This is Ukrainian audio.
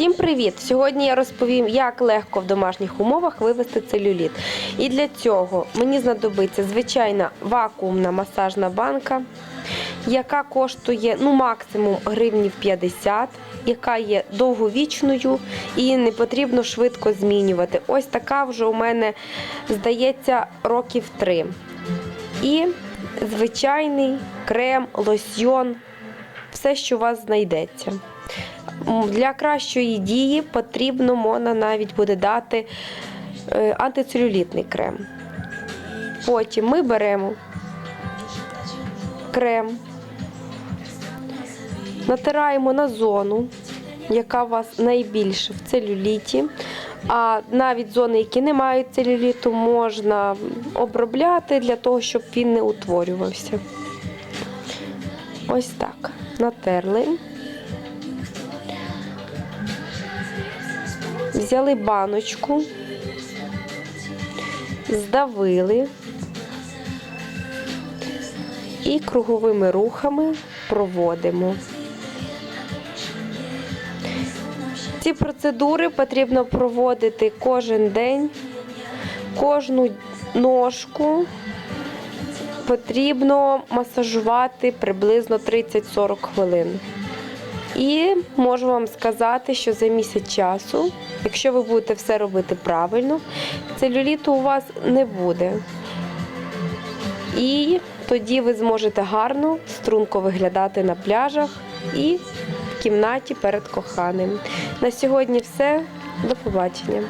Всім привіт! Сьогодні я розповім, як легко в домашніх умовах вивести целюліт. І для цього мені знадобиться звичайна вакуумна масажна банка, яка коштує ну, максимум гривнів 50, яка є довговічною і не потрібно швидко змінювати. Ось така вже у мене, здається, років 3. І звичайний крем, лосьйон, все, що у вас знайдеться. Для кращої дії потрібно можна навіть буде дати е, антицелюлітний крем. Потім ми беремо крем, натираємо на зону, яка у вас найбільше в целюліті. А навіть зони, які не мають целюліту, можна обробляти для того, щоб він не утворювався. Ось так. Натерли. Взяли баночку, здавили і круговими рухами проводимо. Ці процедури потрібно проводити кожен день, кожну ножку потрібно масажувати приблизно 30-40 хвилин. І можу вам сказати, що за місяць часу, якщо ви будете все робити правильно, целюліту у вас не буде. І тоді ви зможете гарно, струнко виглядати на пляжах і в кімнаті перед коханим. На сьогодні все. До побачення.